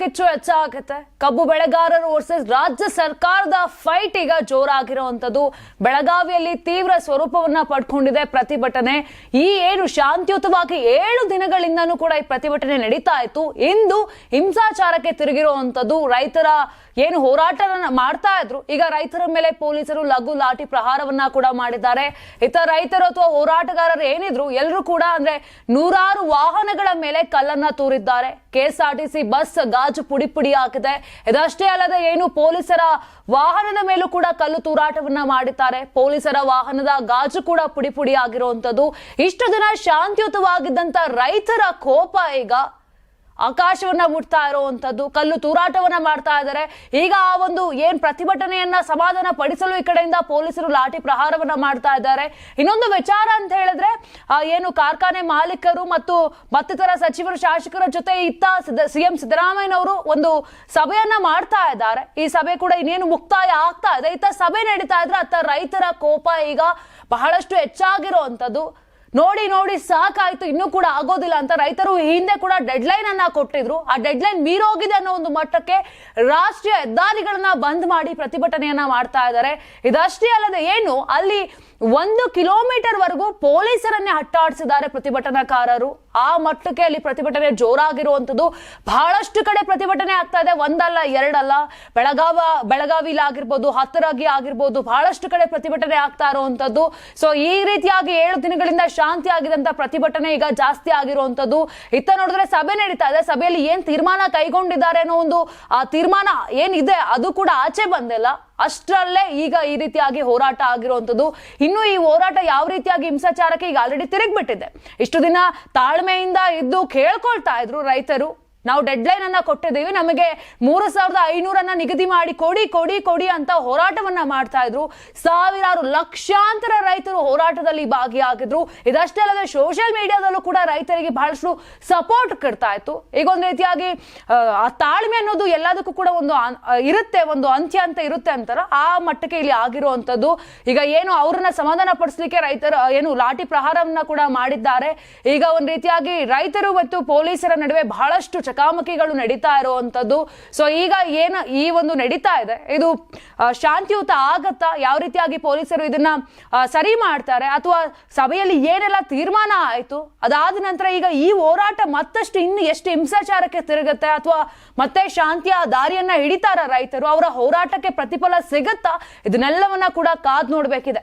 ಕಿಚ್ಚು ಹೆಚ್ಚಾಗುತ್ತೆ. ಕಬ್ಬು ಬೆಳೆಗಾರರು ವರ್ಸಸ್ ರಾಜ್ಯ ಸರ್ಕಾರದ ಫೈಟ್ ಈಗ ಜೋರಾಗಿರುವಂತದ್ದು ಬೆಳಗಾವಿಯಲ್ಲಿ ತೀವ್ರ ಸ್ವರೂಪವನ್ನ ಪಡ್ಕೊಂಡಿದೆ ಪ್ರತಿಭಟನೆ. ಈ ಏನು ಶಾಂತಿಯುತವಾಗಿ ಏಳು ದಿನಗಳಿಂದನೂ ಕೂಡ ಈ ಪ್ರತಿಭಟನೆ ನಡೀತಾ ಇತ್ತು. ಇಂದು ಹಿಂಸಾಚಾರಕ್ಕೆ ತಿರುಗಿರುವಂತದ್ದು ರೈತರ ಏನು ಹೋರಾಟವನ್ನ ಮಾಡ್ತಾ ಇದ್ರು. ಈಗ ರೈತರ ಮೇಲೆ ಪೊಲೀಸರು ಲಘು ಲಾಠಿ ಪ್ರಹಾರವನ್ನ ಕೂಡ ಮಾಡಿದ್ದಾರೆ. ಇತ ರೈತರು ಅಥವಾ ಹೋರಾಟಗಾರರು ಏನಿದ್ರು ಎಲ್ಲರೂ ಕೂಡ ಅಂದ್ರೆ ನೂರಾರು ವಾಹನಗಳ ಮೇಲೆ ಕಲ್ಲನ್ನ ತೂರಿದ್ದಾರೆ. ಕೆಎಸ್ಆರ್ಟಿಸಿ ಬಸ್ ಗಾಜು ಪುಡಿ ಪುಡಿ ಹಾಕಿದೆ. ಇದಷ್ಟೇ ಅಲ್ಲದೆ ಏನು ಪೊಲೀಸರ ವಾಹನದ ಮೇಲೂ ಕೂಡ ಕಲ್ಲು ತೂರಾಟವನ್ನ ಮಾಡಿದ್ದಾರೆ. ಪೊಲೀಸರ ವಾಹನದ ಗಾಜು ಕೂಡ ಪುಡಿ ಪುಡಿ ಆಗಿರುವಂತದ್ದು ಇಷ್ಟು ದಿನ ಶಾಂತಿಯುತವಾಗಿದ್ದಂತ ರೈತರ ಕೋಪ ಈಗ ಆಕಾಶವನ್ನ ಮುಟ್ತಾ ಇರುವಂತದ್ದು, ಕಲ್ಲು ತೂರಾಟವನ್ನ ಮಾಡ್ತಾ ಇದ್ದಾರೆ. ಈಗ ಆ ಒಂದು ಏನ್ ಪ್ರತಿಭಟನೆಯನ್ನ ಸಮಾಧಾನ ಪಡಿಸಲು ಈ ಕಡೆಯಿಂದ ಪೊಲೀಸರು ಲಾಠಿ ಪ್ರಹಾರವನ್ನ ಮಾಡ್ತಾ ಇದ್ದಾರೆ. ಇನ್ನೊಂದು ವಿಚಾರ ಅಂತ ಹೇಳಿದ್ರೆ ಏನು ಕಾರ್ಖಾನೆ ಮಾಲೀಕರು ಮತ್ತು ಮತ್ತಿತರ ಸಚಿವರು, ಶಾಸಕರ ಜೊತೆ ಇತ್ತ ಸಿಎಂ ಸಿದ್ದರಾಮಯ್ಯನವರು ಒಂದು ಸಭೆಯನ್ನ ಮಾಡ್ತಾ ಇದ್ದಾರೆ. ಈ ಸಭೆ ಕೂಡ ಇನ್ನೇನು ಮುಕ್ತಾಯ ಆಗ್ತಾ ಇದೆ. ಇತ್ತ ಸಭೆ ನಡೀತಾ ಇದ್ರೆ ಅತ್ತ ರೈತರ ಕೋಪ ಈಗ ಬಹಳಷ್ಟು ಹೆಚ್ಚಾಗಿರುವಂತದ್ದು. ನೋಡಿ ನೋಡಿ, ಸಾಕಾಯ್ತು. ಇನ್ನೂ ಕೂಡ ಆಗೋದಿಲ್ಲ ಅಂತ ರೈತರು ಹಿಂದೆ ಕೂಡ ಡೆಡ್ ಲೈನ್ ಅನ್ನ ಕೊಟ್ಟಿದ್ರು. ಆ ಡೆಡ್ ಲೈನ್ ಮೀರೋಗಿದೆ ಅನ್ನೋ ಒಂದು ಮಟ್ಟಕ್ಕೆ ರಾಷ್ಟ್ರೀಯ ಹೆದ್ದಾರಿಗಳನ್ನ ಬಂದ್ ಮಾಡಿ ಪ್ರತಿಭಟನೆಯನ್ನ ಮಾಡ್ತಾ ಇದ್ದಾರೆ. ಇದಷ್ಟೇ ಅಲ್ಲದೆ ಏನು, ಅಲ್ಲಿ ಒಂದು ಕಿಲೋಮೀಟರ್ ವರೆಗೂ ಪೊಲೀಸರನ್ನೇ ಹಟ್ಟಾಡಿಸಿದ್ದಾರೆ ಪ್ರತಿಭಟನಾಕಾರರು. ಆ ಮಟ್ಟಕ್ಕೆ ಅಲ್ಲಿ ಪ್ರತಿಭಟನೆ ಜೋರಾಗಿರುವಂಥದ್ದು. ಬಹಳಷ್ಟು ಕಡೆ ಪ್ರತಿಭಟನೆ ಆಗ್ತಾ ಇದೆ. ಒಂದಲ್ಲ, ಎರಡಲ್ಲ. ಬೆಳಗಾವ, ಬೆಳಗಾವಿಲಿ ಆಗಿರ್ಬೋದು ಹತ್ತರಾಗಿ ಆಗಿರ್ಬೋದು, ಬಹಳಷ್ಟು ಕಡೆ ಪ್ರತಿಭಟನೆ ಆಗ್ತಾ ಇರುವಂತದ್ದು ಸೊ ಈ ರೀತಿಯಾಗಿ ಏಳು ದಿನಗಳಿಂದ ಶಾಂತಿ ಆಗಿದಂತ ಪ್ರತಿಭಟನೆ ಈಗ ಜಾಸ್ತಿ ಆಗಿರುವಂಥದ್ದು. ಇತ್ತ ನೋಡಿದ್ರೆ ಸಭೆ ನಡೀತಾ ಇದೆ. ಸಭೆಯಲ್ಲಿ ಏನ್ ತೀರ್ಮಾನ ಕೈಗೊಂಡಿದ್ದಾರೆ ಅನ್ನೋ ಒಂದು, ಆ ತೀರ್ಮಾನ ಏನಿದೆ, ಅದು ಕೂಡ ಆಚೆ ಬಂದಿಲ್ಲ. ಅಷ್ಟರಲ್ಲೇ ಈಗ ಈ ರೀತಿಯಾಗಿ ಹೋರಾಟ ಆಗಿರುವಂಥದ್ದು. ಇನ್ನು ಈ ಹೋರಾಟ ಯಾವ ರೀತಿಯಾಗಿ ಹಿಂಸಾಚಾರಕ್ಕೆ ಈಗ ಆಲ್ರೆಡಿ ತಿರುಗಿಬಿಟ್ಟಿದೆ. ಇಷ್ಟು ದಿನ ತಾಳ್ಮೆಯಿಂದ ಇದ್ದು ಕೇಳ್ಕೊಳ್ತಾ ಇದ್ರು ರೈತರು. ನಾವು ಡೆಡ್ ಲೈನ್ ಅನ್ನ ಕೊಟ್ಟಿದ್ದೀವಿ. ನಮಗೆ ಮೂರು ಸಾವಿರದ ಐನೂರನ್ನ ನಿಗದಿ ಮಾಡಿ ಕೊಡಿ ಕೊಡಿ ಕೊಡಿ ಅಂತ ಹೋರಾಟವನ್ನ ಮಾಡ್ತಾ ಇದ್ರು. ಸಾವಿರಾರು ಲಕ್ಷಾಂತರ ರೈತರು ಹೋರಾಟದಲ್ಲಿ ಭಾಗಿಯಾಗಿದ್ರು. ಇದಷ್ಟೇ ಅಲ್ಲದೆ ಸೋಷಿಯಲ್ ಮೀಡಿಯಾದಲ್ಲೂ ಕೂಡ ರೈತರಿಗೆ ಬಹಳಷ್ಟು ಸಪೋರ್ಟ್ ಕೊಡ್ತಾ ಇತ್ತು. ಈಗ ಒಂದು ರೀತಿಯಾಗಿ ಆ, ತಾಳ್ಮೆ ಅನ್ನೋದು ಎಲ್ಲದಕ್ಕೂ ಕೂಡ ಒಂದು ಇರುತ್ತೆ ಒಂದು ಅಂತ್ಯ ಅಂತ ಇರುತ್ತೆ ಅಂತಾರ. ಆ ಮಟ್ಟಕ್ಕೆ ಇಲ್ಲಿ ಆಗಿರುವಂತದ್ದು ಈಗ ಏನು ಅವ್ರನ್ನ ಸಮಾಧಾನ ಪಡಿಸಲಿಕ್ಕೆ ರೈತರು ಏನು ಲಾಠಿ ಪ್ರಹಾರವನ್ನ ಕೂಡ ಮಾಡಿದ್ದಾರೆ. ಈಗ ಒಂದು ರೀತಿಯಾಗಿ ರೈತರು ಮತ್ತು ಪೊಲೀಸರ ನಡುವೆ ಬಹಳಷ್ಟು ಚಕಾಮಕಿಗಳು ನಡೀತಾ ಇರುವಂತದ್ದು ಸೊ ಈಗ ಏನು ಈ ಒಂದು ನಡೀತಾ ಇದೆ, ಇದು ಶಾಂತಿಯುತ ಆಗತ್ತಾ? ಯಾವ ರೀತಿಯಾಗಿ ಪೊಲೀಸರು ಇದನ್ನ ಸರಿ ಮಾಡ್ತಾರೆ? ಅಥವಾ ಸಭೆಯಲ್ಲಿ ಏನೆಲ್ಲ ತೀರ್ಮಾನ ಆಯಿತು? ಅದಾದ ನಂತರ ಈಗ ಈ ಹೋರಾಟ ಮತ್ತಷ್ಟು ಇನ್ನು ಎಷ್ಟು ಹಿಂಸಾಚಾರಕ್ಕೆ ತಿರುಗುತ್ತೆ? ಅಥವಾ ಮತ್ತೆ ಶಾಂತಿಯ ದಾರಿಯನ್ನ ಹಿಡಿತಾರ ರೈತರು? ಅವರ ಹೋರಾಟಕ್ಕೆ ಪ್ರತಿಫಲ ಸಿಗುತ್ತಾ? ಇದನ್ನೆಲ್ಲವನ್ನ ಕೂಡ ಕಾದ್ ನೋಡ್ಬೇಕಿದೆ.